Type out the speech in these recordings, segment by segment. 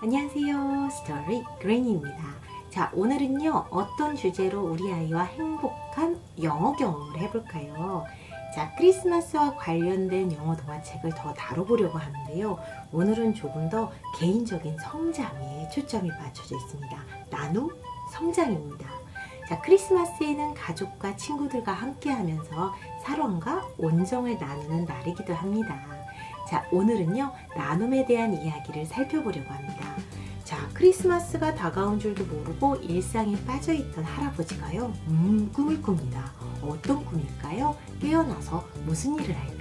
안녕하세요. 스토리 그레니입니다. 자, 오늘은요, 어떤 주제로 우리 아이와 행복한 영어 경험을 해볼까요? 자, 크리스마스와 관련된 영어 동화책을 더 다뤄보려고 하는데요. 오늘은 조금 더 개인적인 성장에 초점이 맞춰져 있습니다. 나눔, 성장입니다. 자, 크리스마스에는 가족과 친구들과 함께 하면서 사랑과 온정을 나누는 날이기도 합니다. 자, 오늘은요, 나눔에 대한 이야기를 살펴보려고 합니다. 자, 크리스마스가 다가온 줄도 모르고 일상에 빠져있던 할아버지가요, 음, 꿈을 꿉니다. 어떤 꿈일까요? 깨어나서 무슨 일을 할까요?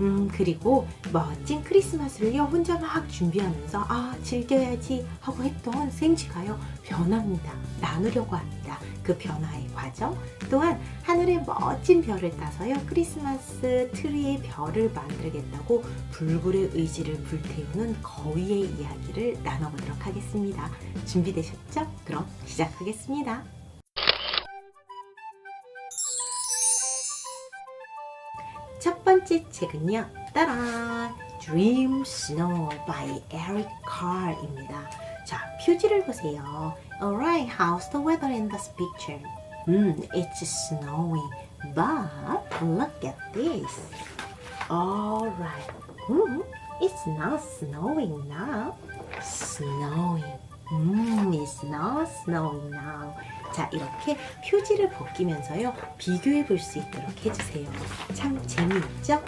음, 그리고 멋진 크리스마스를요, 혼자 막 준비하면서, 아, 즐겨야지 하고 했던 생쥐가요, 변합니다. 나누려고 합니다. 그 변화의 과정. 또한 하늘에 멋진 별을 따서요, 크리스마스 트리의 별을 만들겠다고 불굴의 의지를 불태우는 거위의 이야기를 나눠보도록 하겠습니다. 준비되셨죠? 그럼 시작하겠습니다. 번째 책은요. 따란! Dream Snow by Eric Carr입니다. 자, 표지를 보세요. Alright, how's the weather in this picture? Hmm, it's snowing, but look at this. Alright, hmm, it's not snowing now. Snowing. 음, it's not snowing now. 자, 이렇게 표지를 벗기면서요, 비교해 볼 수 있도록 해주세요. 참 재미있죠?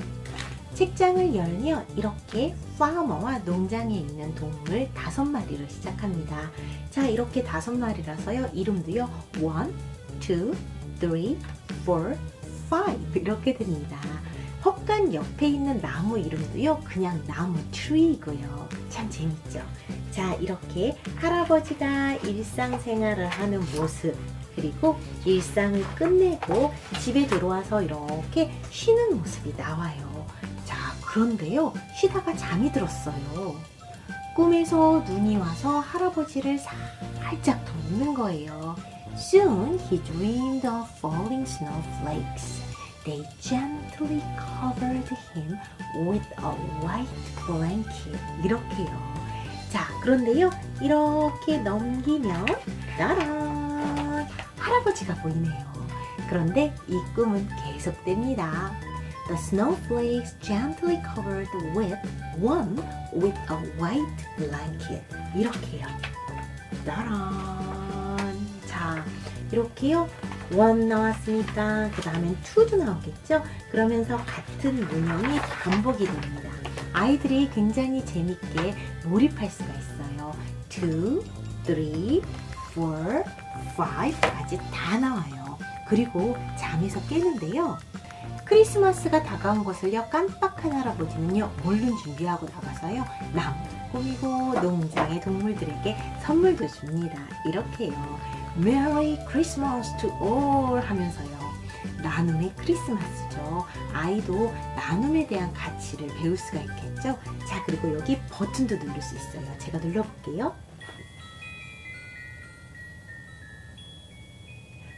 책장을 열며 이렇게 파머와 농장에 있는 동물 다섯 마리로 시작합니다. 자, 이렇게 다섯 마리라서요, 이름도요, one, two, three, four, five 이렇게 됩니다. 헛간 옆에 있는 나무 이름도요, 그냥 나무 트리이고요. 참 재밌죠? 자, 이렇게 할아버지가 일상생활을 하는 모습, 그리고 일상을 끝내고 집에 들어와서 이렇게 쉬는 모습이 나와요. 자, 그런데요, 쉬다가 잠이 들었어요. 꿈에서 눈이 와서 할아버지를 살짝 덮는 거예요. Soon he dreamed of falling snowflakes. They gently covered him with a white blanket. 이렇게요. 자, 그런데요, 이렇게 넘기면, 따란! 할아버지가 보이네요. 그런데 이 꿈은 계속됩니다. The snowflakes gently covered with one with a white blanket. 이렇게요. 따란! 자, 이렇게요. 원 나왔으니까 그 다음엔 투도 나오겠죠? 그러면서 같은 문형이 반복이 됩니다. 아이들이 굉장히 재밌게 몰입할 수가 있어요. two, three, four, five까지 다 나와요. 그리고 잠에서 깨는데요. 크리스마스가 다가온 것을요 깜빡한 할아버지는요 얼른 준비하고 나가서요 나무 꾸미고 농장의 동물들에게 선물도 줍니다 이렇게요 Merry Christmas 하면서요 나눔의 크리스마스죠 아이도 나눔에 대한 가치를 배울 수가 있겠죠 자 그리고 여기 버튼도 누를 수 있어요 제가 눌러볼게요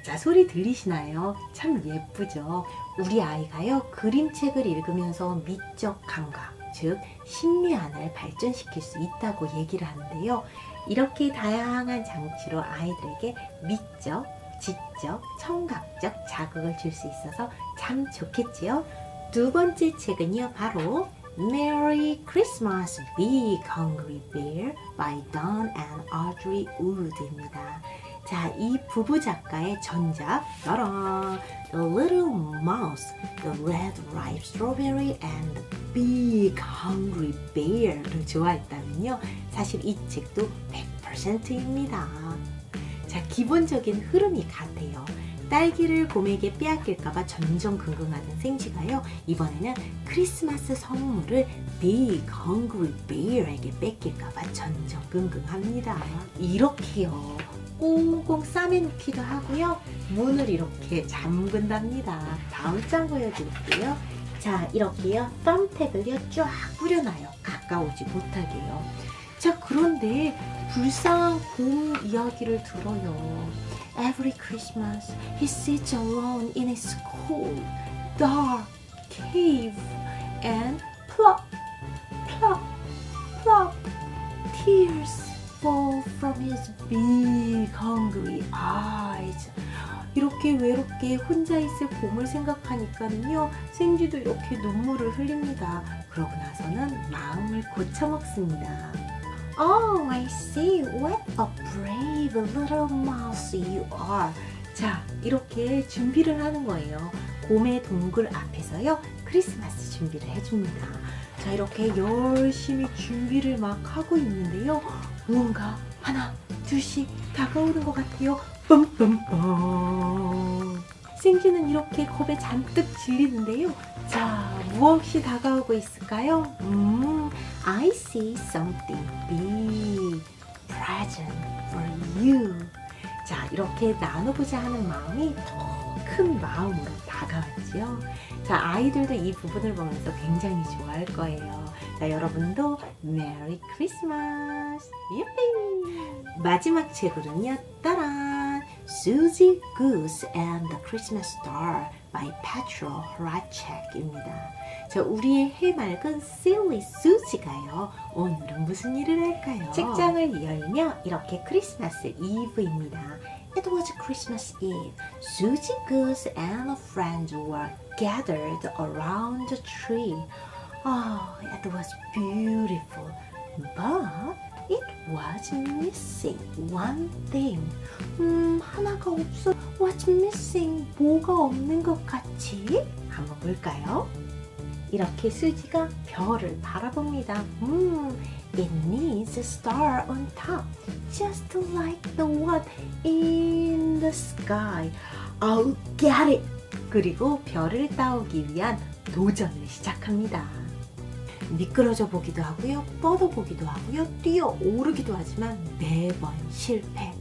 자, 소리 들리시나요? 참 예쁘죠? 우리 아이가요, 그림책을 읽으면서 미적 감각, 즉, 심리 안을 발전시킬 수 있다고 얘기를 하는데요. 이렇게 다양한 장치로 아이들에게 미적, 지적, 청각적 자극을 줄 수 있어서 참 좋겠지요? 두 번째 책은요, 바로 Merry Christmas Big Hungry Bear by Don and Audrey Wood입니다. 자, 이 부부 작가의 전작, 따라 Mouse, The Red Ripe Strawberry and The Big Hungry Bear를 좋아했다면요. 사실 이 책도 100%입니다. 자, 기본적인 흐름이 같아요. 딸기를 곰에게 빼앗길까봐 전전긍긍하던 생쥐가요 이번에는 크리스마스 선물을 Big Hungry Bear에게 뺏길까봐 전전긍긍합니다. 이렇게요. 꽁꽁 싸매놓기도 하고요. 문을 이렇게 잠근답니다. 다음 장 보여드릴게요. 자, 이렇게요. 썸택을요 쫙 뿌려놔요. 가까우지 못하게요. 자, 그런데 불쌍한 곰 이야기를 들어요. Every Christmas he sits alone in his cold, dark cave and plop, plop, plop tears fall from his big hungry eyes. 이렇게 외롭게 혼자 있을 봄을 생각하니까는요, 생쥐도 이렇게 눈물을 흘립니다. 그러고 나서는 마음을 고쳐먹습니다. Oh, I see. What a brave little mouse you are. 자, 이렇게 준비를 하는 거예요. 봄의 동굴 앞에서요, 크리스마스 준비를 해줍니다. 자, 이렇게 열심히 준비를 막 하고 있는데요. 무언가 하나, 둘씩 다가오는 것 같아요. 빰빰빰. 생쥐는 이렇게 겁에 잔뜩 질리는데요. 자, 무엇이 다가오고 있을까요? 음, I see something big, present for you. 자, 이렇게 나눠보자 하는 마음이 더 큰 마음으로 다가왔지요. 자, 아이들도 이 부분을 보면서 굉장히 좋아할 거예요. 자, 여러분도 메리 크리스마스! 예삐! 마지막 책으로는요, 따란! Susie Goose and the Christmas Star by Petro Horacek입니다. 자, 우리의 해맑은 Silly Susie가요. 오늘은 무슨 일을 할까요? 책장을 열며 이렇게 크리스마스 이브입니다. It was Christmas Eve. Susie Goose and her friends were gathered around the tree. Oh, it was beautiful, but it was missing one thing. 음, 하나가 없어. What's missing? 뭐가 없는 것 같지? 한번 볼까요? 이렇게 수지가 별을 바라봅니다. 음, it needs a star on top, just like the one in the sky. I'll get it. 그리고 별을 따오기 위한 도전을 시작합니다. 미끄러져 보기도 하고요, 뻗어 보기도 하고요, 뛰어 오르기도 하지만 매번 실패.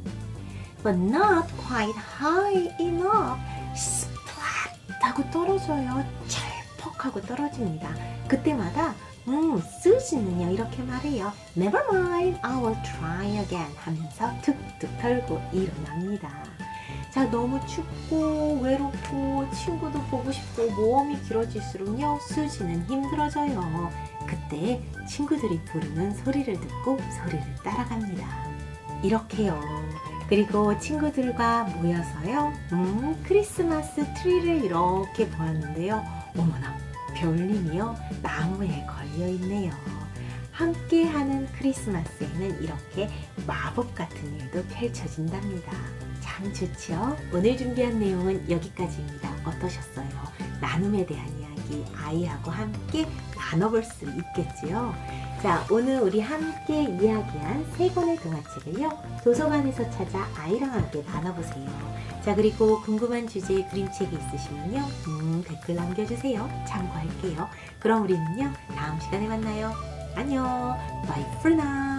But not quite high enough. 스플랫 하고 떨어져요. 찰퍽하고 떨어집니다. 그때마다 음, 스지는요 이렇게 말해요. Never mind, I will try again 하면서 툭툭 털고 일어납니다. 자, 너무 춥고 외롭고 친구도 보고 싶고 모험이 길어질수록요 수지는 힘들어져요. 그때 친구들이 부르는 소리를 듣고 소리를 따라갑니다. 이렇게요. 그리고 친구들과 모여서요. 음, 크리스마스 트리를 이렇게 보았는데요. 어머나, 별님이요. 나무에 걸려 있네요. 함께 하는 크리스마스에는 이렇게 마법 같은 일도 펼쳐진답니다. 참 좋죠? 오늘 준비한 내용은 여기까지입니다. 어떠셨어요? 나눔에 대한 이야기 아이하고 함께 나눠볼 수 있겠지요? 자, 오늘 우리 함께 이야기한 세 권의 동화책을요, 도서관에서 찾아 아이랑 함께 나눠보세요. 자, 그리고 궁금한 주제의 그림책이 있으시면요, 음, 댓글 남겨주세요. 참고할게요. 그럼 우리는요, 다음 시간에 만나요. 안녕. For now.